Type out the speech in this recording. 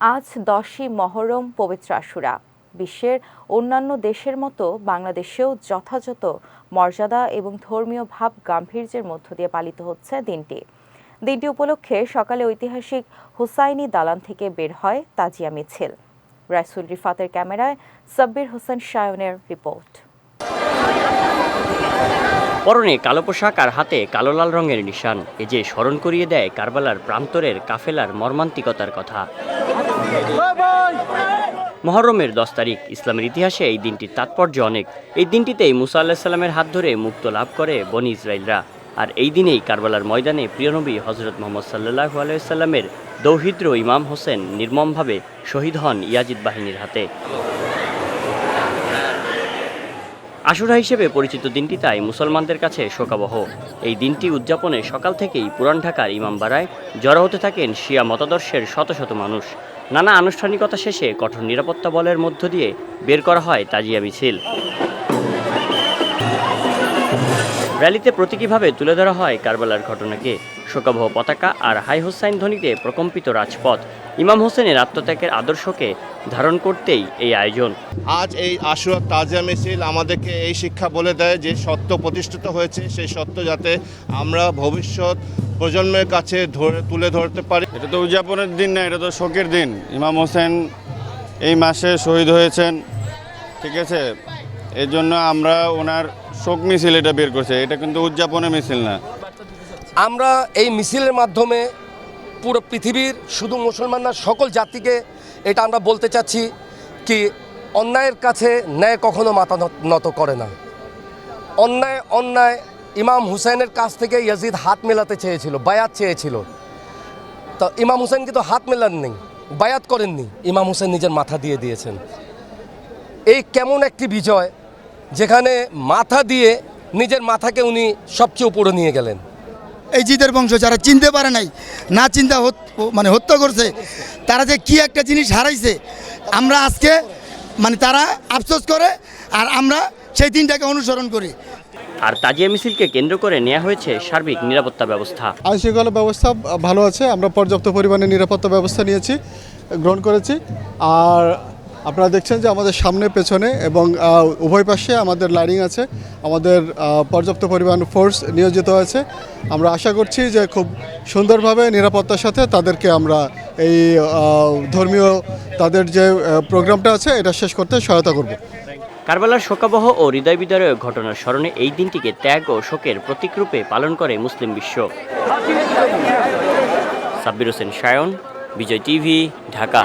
আজ দশই মহরম পবিত্র আশুরা। বিশ্বের অন্যান্য দেশের মতো বাংলাদেশেও যথাযথ মর্যাদা এবং ধর্মীয় ভাব গাম্ভীর্যের মধ্য দিয়ে পালিত হচ্ছে দিনটি। দিনটি উপলক্ষে সকালে ঐতিহাসিক হুসাইনি দালান থেকে বের হয় তাজিয়া মিছিল। রাইসুল রিফাতের ক্যামেরায় সাব্বির হোসেন সায়নের রিপোর্ট। পরনে কালো পোশাক আর হাতে কালো লাল রঙের নিশান। এ যে স্মরণ করিয়ে দেয় কারবালার প্রান্তরের কাফেলার মর্মান্তিকতার কথা। মহরমের দশ তারিখ, ইসলামের ইতিহাসে এই দিনটির তাৎপর্য অনেক। এই দিনটিতেই মুসা আল্লাহ সাল্লামের হাত ধরে মুক্ত লাভ করে বনি ইসরায়েলরা আর এই দিনেই কারবালার ময়দানে প্রিয়নবী হজরত মোহাম্মদ সাল্লাহ আলাইসাল্লামের দৌহিদ্র ইমাম হোসেন নির্মমভাবে শহীদ হন ইয়াজিদ বাহিনীর হাতে। আশুরা হিসেবে পরিচিত দিনটি তাই মুসলমানদের কাছে শোকাবহ। এই দিনটি উদযাপনে সকাল থেকেই পুরান ঢাকার ইমামবাড়ায় জড়ো হতে থাকেন শিয়া মতাদর্শের শত শত মানুষ। নানা আনুষ্ঠানিকতা শেষে কঠোর নিরাপত্তা বলের মধ্য দিয়ে বের করা হয় তাজিয়া মিছিল। র্যালিতে প্রতীকীভাবে তুলে ধরা হয় কারবালার ঘটনাকে। শোকাবহ পতাকা আর হাই হোসাইন ধ্বনিতে প্রকম্পিত রাজপথ। ইমাম হোসেনের আত্মত্যাগের আদর্শকে ধারণ করতেই এই আয়োজন। আজ এই আশুরা তাজা মিছিল আমাদেরকে এই শিক্ষা বলে দেয় যে সত্য প্রতিষ্ঠিত হয়েছে সেই সত্য যাতে আমরা ভবিষ্যৎ প্রজন্মের কাছে ধরে তুলে ধরতে পারি। এটা তো উদযাপনের দিন না এটা তো শোকের দিন। ইমাম হোসেন এই মাসে শহীদ হয়েছেন ঠিক আছে? এর জন্য আমরা ওনার শোক মিছিল এটা বের করছে। এটা কিন্তু উদযাপনের মিছিল না। আমরা এই মিছিলের মাধ্যমে পুরো পৃথিবীর, শুধু মুসলমান না, সকল জাতিকে এটা আমরা বলতে চাচ্ছি কি অন্যায়ের কাছে ন্যায় কখনো মাথা নত- করে না। অন্যায় অন্যায় ইমাম হুসেনের কাছ থেকে ইয়াজিদ হাত মেলাতে চেয়েছিল, বায়াত চেয়েছিল। তো ইমাম হুসেন কিন্তু হাত মেলাননি, বায়াত করেননি, ইমাম হুসেন নিজের মাথা দিয়ে দিয়েছেন। এই কেমন একটি বিজয় যেখানে মাথা দিয়ে নিজের মাথাকে উনি সবচেয়ে উপরে নিয়ে গেলেন। এই জিদের বংশ যারা চিনতে পারে নাই না চিন্তা হত- মানে হত্যা করছে তারা যে কি একটা জিনিস হারাইছে আমরা আজকে মানে তারা আফসোস করে আর আমরা সেই দিনটাকে অনুসরণ করি। আর তাজিয়া মিছিলকে কেন্দ্র করে নেওয়া হয়েছে সার্বিক নিরাপত্তা ব্যবস্থা। আইন শৃঙ্খলা ব্যবস্থা ভালো আছে আমরা পর্যাপ্ত পরিমাণে নিরাপত্তা ব্যবস্থা নিয়েছি গ্রহণ করেছি। আর আপনারা দেখছেন যে আমাদের সামনে, পেছনে এবং উভয় পাশে আমাদের লাইনিং আছে, আমাদের পর্যাপ্ত পরিমাণ ফোর্স নিয়োজিত আছে। আমরা আশা করছি যে খুব সুন্দরভাবে, নিরাপত্তার সাথে তাদেরকে আমরা এই ধর্মীয় তাদের যে প্রোগ্রামটা আছে, এটা শেষ করতে সহায়তা করব। কারবালার শোকাবহ ও হৃদয় বিদারক ঘটনার স্মরণে এই দিনটিকে ত্যাগ ও শোকের প্রতীকরূপে পালন করে মুসলিম বিশ্ব। সাব্বির হোসেন সায়ন বিজয় টিভি, ঢাকা।